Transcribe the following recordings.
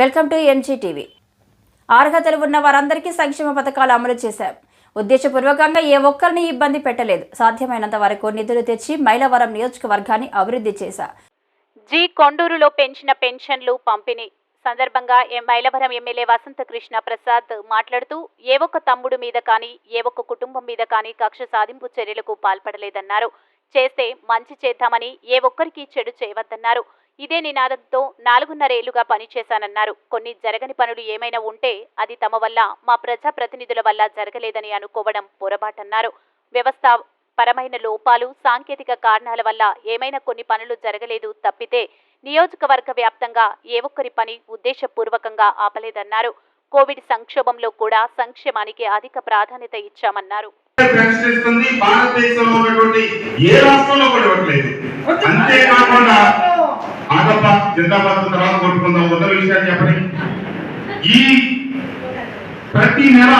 Welcome to ఎన్జీటీవీ. అర్హతలు ఉన్న వారందరికీ సంక్షేమ పథకాలు అమలు చేశాం. ఉద్దేశపూర్వకంగా ఏ ఒక్కరిని ఇబ్బంది పెట్టలేదు. సాధ్యమైనంత వరకు నిధులు తెచ్చి మైలవరం నియోజకవర్గాన్ని అభివృద్ధి చేశా. జి కొండూరులో పెంచిన పెన్షన్లు పంపిణీ. సందర్భంగా ఎం మైలవరం ఎమ్మెల్యే వసంత కృష్ణ ప్రసాద్ మాట్లాడుతూ ఏ ఒక్క తమ్ముడు మీద కానీ ఏ ఒక్క కుటుంబం మీద కానీ కక్ష సాధింపు చర్యలకు పాల్పడలేదన్నారు. చేస్తే మంచి చేద్దామని ఏ ఒక్కరికి చెడు చేయవద్దన్నారు. ఇదే నినాదంతో నాలుగున్నరేళ్ళుగా పనిచేశానన్నారు. కొన్ని జరగని పనులు ఏమైనా ఉంటే అది తమ వల్ల మా ప్రజాప్రతినిధుల వల్ల జరగలేదని అనుకోవడం పొరపాటన్నారు. వ్యవస్థ పరమైన లోపాలు సాంకేతిక కారణాల వల్ల ఏమైనా కొన్ని పనులు జరగలేదు తప్పితే నియోజకవర్గ వ్యాప్తంగా ఏ ఒక్కరి పని ఉద్దేశపూర్వకంగా ఆపలేదన్నారు. కోవిడ్ సంక్షోభంలో కూడా సంక్షేమానికి అధిక ప్రాధాన్యత ఇచ్చామన్నారు. భారతదేశంలో ఉన్నటువంటి ఏ రాష్ట్రంలో కూడా ఇవ్వట్లేదు. అంతేకాకుండా ఆగప్ప జిందాబాద్ తర్వాత కొట్టుకుందాం ఉన్న విషయాన్ని చెప్పని ఈ ప్రతి నెల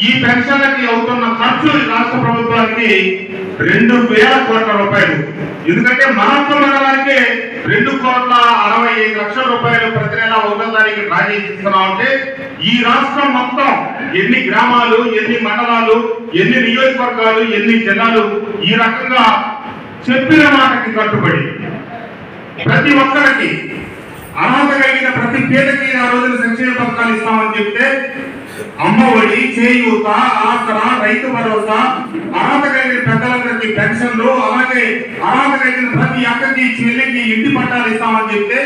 ఈ పెన్షన్లకి అవుతున్న ఖర్చు రాష్ట్ర ప్రభుత్వానికి రెండు వేల కోట్ల రూపాయలు. ఎందుకంటే మహాత్మ మండలానికి రెండు కోట్ల అరవై ఐదు లక్షల రూపాయలు ప్రతి నెల ఒకటో తారీఖు డ్రా చేస్తున్నాం అంటే ఈ రాష్ట్రం మొత్తం ఎన్ని గ్రామాలు ఎన్ని మండలాలు ఎన్ని నియోజకవర్గాలు ఎన్ని జిల్లాలు ఈ రకంగా చెప్పిన మాటకి కట్టుబడి ప్రతి ఒక్కరికి అర్హత కలిగిన ప్రతి పేదకి ఆ రోజున సంక్షేమ పథకాలు ఇస్తామని చెప్తే అమ్మఒడి చేయూత ఆసరా రైతు భరోసా అర్హత కలిగిన పెద్దలందరికీ పెన్షన్లు అలాగే అర్హత కలిగిన ప్రతి అక్కకి చెల్లికి ఇంటి పట్టాలు ఇస్తామని చెప్తే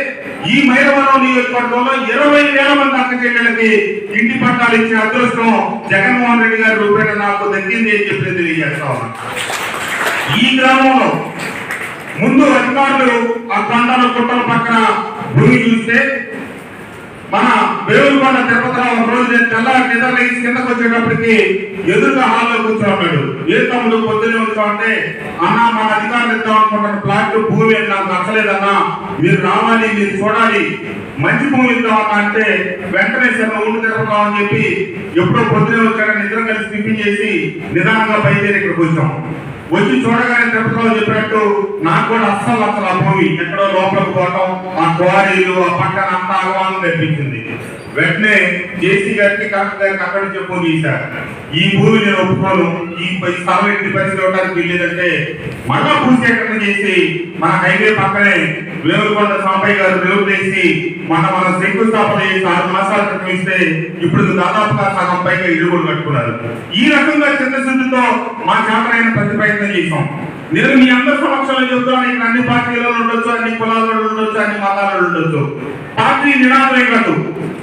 ఈ మైలవరం నియోజకవర్గంలో ఇరవై వేల మంది అక్క చెల్లెలకి ఇంటి పట్టాలు ఇచ్చే అదృష్టం జగన్మోహన్ రెడ్డి గారి రూపేణ నాకు దక్కింది అని చెప్పి తెలియజేస్తా ఈ గ్రామంలో ముందు అధికారులు ఆ కొండల గుట్టల పక్కన భూమి చూస్తే మన వేలుకొండ తిరుపతిరావు ఒక రోజు నేను తెల్లారి నిద్ర లేచి కిందకు వచ్చేటప్పటికి ఎదురుగా హాల్లో కూర్చోన్నాడు ఏ తమ్ముడు పొద్దునే వచ్చామంటే అన్న మన అధికారులు ఇద్దాం అనుకుంటున్న ప్లాట్లు భూమి అని నాకు నచ్చలేదన్నా మీరు రావాలి మీరు చూడాలి. మంచి భూమి ఇద్దాం అంటే వెంటనే సరే ఊళ్ళు తిరగదాం అని చెప్పి ఎప్పుడో పొద్దునే వచ్చాక నిద్ర కలిసి టిఫిన్ చేసి నిదానంగా బయలుదేరి ఇక్కడికి వచ్చాం. వచ్చి చూడగానే తిరుపతిలో చెప్పినట్టు నాకు కూడా అస్సలు అసలు ఆ భూమి ఎక్కడో లోపలికి పోవటం ఆ క్వారీలు ఆ పక్కన అంతా ఆగవాలని తెప్పించింది. వెంటనే జేసీ గారికి కలెక్టర్ గారికి అక్కడి నుంచి ఫోన్ చేశారు. ఈ భూమి నేను ఒప్పుకోను. ఈ స్థలం ఎట్టి పరిస్థితి ఇవ్వడానికి వీల్లేదంటే మళ్ళా భూసేకరణ చేసి మన హైవే పక్కనే వేలుకొండ సాంబయ్య గారు రేవు వేసి మన మన శంకుస్థాపన చేసి ఆరు మాసాల క్రితం ఇస్తే ఇప్పుడు దాదాపుగా సగం పైగా ఇల్లు కూడా కట్టుకున్నారు. ఈ రకంగా చిత్తశుద్ధితో మా చేతనైన ప్రతి ప్రయత్నం చేసాం నేను మీ అందరి సమక్షంలో చెబుతాను ఇక్కడ అన్ని పార్టీలలో ఉండొచ్చు అన్ని కులాలలో ఉండొచ్చు అన్ని మతాలలో ఉండొచ్చు. పార్టీ నినాదమే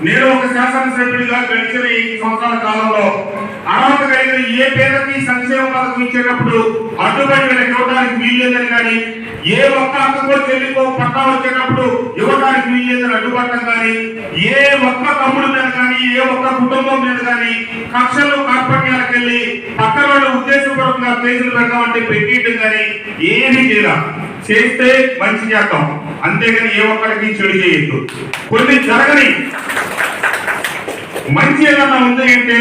నేను ఒక శాసనసభ్యుడిగా గడిచిన ఈ సంవత్సరాల కాలంలో అర్హత కలిగిన ఏ పేదకి సంక్షేమ పథకం ఇచ్చేటప్పుడు అడ్డుపడి వీళ్ళకి ఇవ్వడానికి వీల్లేదని కానీ ఏ ఒక్క అక్కకో చెల్లికో పట్టా వచ్చేటప్పుడు ఇవ్వడానికి వీల్లేదని అడ్డుపడటం కానీ ఏ ఒక్క తమ్ముడు మీద కానీ ఏ ఒక్క కుటుంబం మీద కానీ కక్షలు కార్పణ్యాలకు వెళ్ళి పక్కన వాళ్ళు ఉద్దేశపూర్వకంగా కేసులు పెడతామంటే పెట్టేయటం కానీ ఏమీ చేయరా. చేస్తే మంచి చేద్దాం అంతేగాని ఏ ఒక్కరికి చెడు చేయొద్దు. కొన్ని జరగని మంచి ఏదన్నా ఉంది అంటే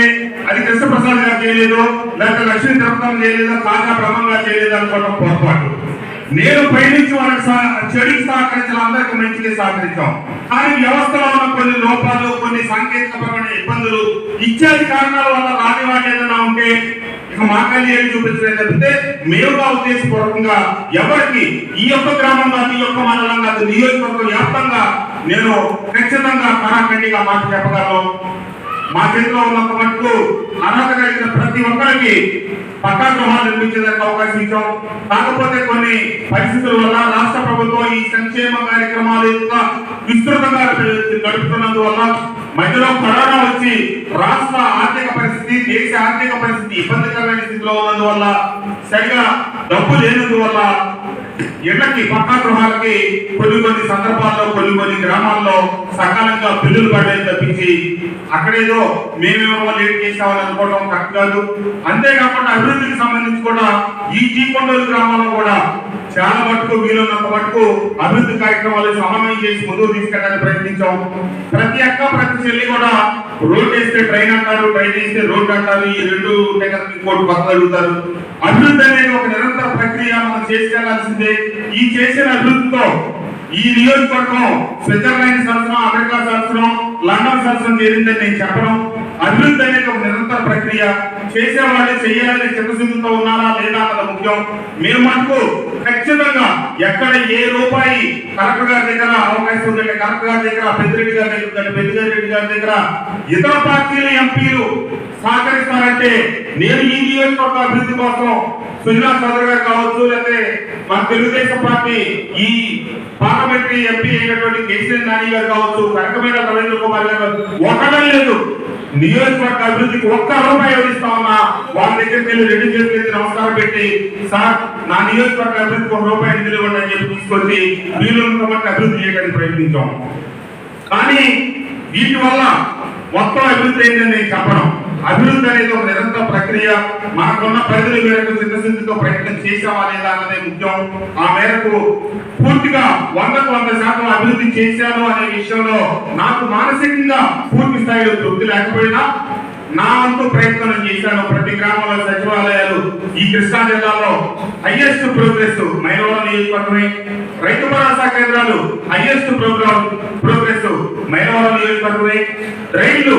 అది కృష్ణప్రసాద్ గారు చేయలేదు లేకపోతే లక్ష్మీ తిరుపతం చేయలేదు కాకా బ్రహ్మంగా చేయలేదు అనుకోవడం పొరపాటు. నేను పైనుంచి వాళ్ళకి సహ- చెడుకి సహకరించిన అందరికి మంచిగా సహకరించాం. కానీ వ్యవస్థలో ఉన్న కొన్ని లోపాలు కొన్ని సాంకేతికపరమైన ఇబ్బందులు ఇత్యాది కారణాల వల్ల రాని వాళ్ళు ఏదైనా ఉంటే ఇక మాకల్లి ఏమి చూపించలేదు తప్పితే మేముగా ఉద్దేశపూర్వకంగా ఎవరికి ఈ యొక్క గ్రామం కాదు ఈ యొక్క మండలం కాదు నియోజకవర్గం వ్యాప్తంగా నేను ఖచ్చితంగా కరాఖండిగా మాట చెప్పగలను. మా చేతిలో ఉన్నంత మట్టుకు అర్హత కలిగిన ప్రతి ఒక్కరికి పక్కా గృహాలు నిర్మించేందుకు అవకాశం ఇచ్చాం. కాకపోతే కొన్ని పరిస్థితుల వల్ల రాష్ట్ర ప్రభుత్వం ఈ సంక్షేమ కార్యక్రమాలు ఇంకా విస్తృతంగా గడుపుతున్నందువల్ల మధ్యలో కరోనా వచ్చి రాష్ట్ర ఆర్థిక పరిస్థితి దేశ ఆర్థిక పరిస్థితి ఇబ్బందికరమైన స్థితిలో ఉన్నందువల్ల సరిగా డబ్బు లేనందువల్ల ఇళ్ళకి పక్కా గృహాలకి కొన్ని మంది సందర్భాల్లో కొన్ని మంది గ్రామాల్లో సకాలంగా బిల్లులు పడలేదు తప్పించి అక్కడేదో మేమేమో లేట్ చేసామని అనుకోవడం కరెక్ట్ కాదు. అంతేకాకుండా అభివృద్ధికి సంబంధించి కూడా ఈ జీకొండలు గ్రామంలో కూడా చాలా మటుకు వీలున్నంత మటుకు అభివృద్ధి కార్యక్రమాలు సమన్వయం చేసి ముందుకు తీసుకెళ్ళడానికి ప్రయత్నించాం. ప్రతి అక్క ప్రతి చెల్లి కూడా రోడ్ వేస్తే ట్రైన్ అంటారు ట్రైన్ వేస్తే రోడ్ అంటారు ఈ రెండు ఉంటే కదా ఇంకోటి పక్కన అడుగుతారు. అభివృద్ధి అనేది ఒక నిరంతర ప్రక్రియ మనం చేసుకెళ్ళాల్సిందే ఈ చేసిన అభివృద్ధితో ఈ నియోజకవర్గం స్విట్జర్లాండ్ సంవత్సరం అమెరికా సంవత్సరం లండన్ సంవత్సరం చేరిందని నేను చెప్పడం అభివృద్ధి అనేది ఒక నిరంతర ప్రక్రియ. చేసేవాళ్ళు చేయాలని చిత్తశుద్ధితో ఉన్నారా లేదా అన్నది ముఖ్యం. మేము మటుకు ఖచ్చితంగా ఎక్కడ ఏ రూపాయి కలెక్టర్ గారి దగ్గర అవకాశం ఉందంటే కలెక్టర్ గారి దగ్గర పెద్దిరెడ్డి గారి దగ్గర ఉందంటే పెద్దిరెడ్డి రెడ్డి గారి దగ్గర. ఇతర పార్టీల ఎంపీలు సహకరిస్తారంటే నేను ఈ నియోజకవర్గ అభివృద్ధి కోసం సుజనా చౌదరి గారు కావచ్చు లేకపోతే మన తెలుగుదేశం పార్టీ ఈ పార్లమెంటరీ ఎంపీ అయినటువంటి కేసీఆర్ నాని గారు కావచ్చు కనకమైన రవీంద్ర కుమార్ గారు ఒకటే లేదు. నియోజకవర్గ అభివృద్ధికి ఒక్క రూపాయి ఇస్తా ఉన్నా వాళ్ళ దగ్గరికి వెళ్ళి రెడ్డి చేసి నమస్కారం పెట్టి సార్ నా నియోజకవర్గ అభివృద్ధికి ఒక రూపాయి నిధులు ఇవ్వండి అని చెప్పి తీసుకొచ్చి వీళ్ళు అభివృద్ధి చేయడానికి ప్రయత్నించాం. కానీ వీటి వల్ల మొత్తం అభివృద్ధి అయిందని నేను చెప్పడం అభివృద్ధి అనేది ఒక నిరంతర ప్రక్రియ. మనకున్న పరిధుల మేరకు చిత్తశుద్ధితో ప్రయత్నం చేసామా లేదా అన్నదే ముఖ్యం. ఆ మేరకు పూర్తిగా వందకు వంద శాతం అభివృద్ధి చేశాను అనే విషయంలో నాకు మానసికంగా పూర్తి స్థాయిలో తృప్తి లేకపోయినా నా వంతు ప్రయత్నం చేశాను. ప్రతి గ్రామంలో సచివాలయాలు ఈ కృష్ణా జిల్లాలో హైయెస్ట్ ప్రోగ్రెస్ మైలవరం నియోజకవర్గమే. రైతు భరోసా కేంద్రాలు హైయెస్ట్ ప్రోగ్రామ్ ప్రోగ్రెస్ మైలవరం నియోజకవర్గమే. రైళ్ళు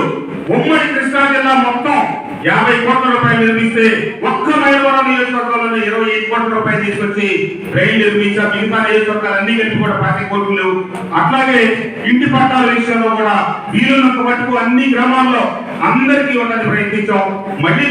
ఉమ్మడి కృష్ణా జిల్లా మొత్తం యాభై కోట్ల రూపాయలు నిర్మిస్తే ఒక్క మైలవరం నియోజకవర్గంలో ఇరవై ఐదు కోట్ల రూపాయలు తీసుకొచ్చి రైలు నిర్మించా మిగతా నియోజకవర్గాలు అన్ని కలిపి కూడా పార్టీ కోట్లు లేవు. అట్లాగే ఇంటి పట్టాల విషయంలో కూడా వీలున్నంత మటుకు అన్ని గ్రామాల్లో అందరికీ ఉన్నది ప్రయత్నించాం. మళ్ళీ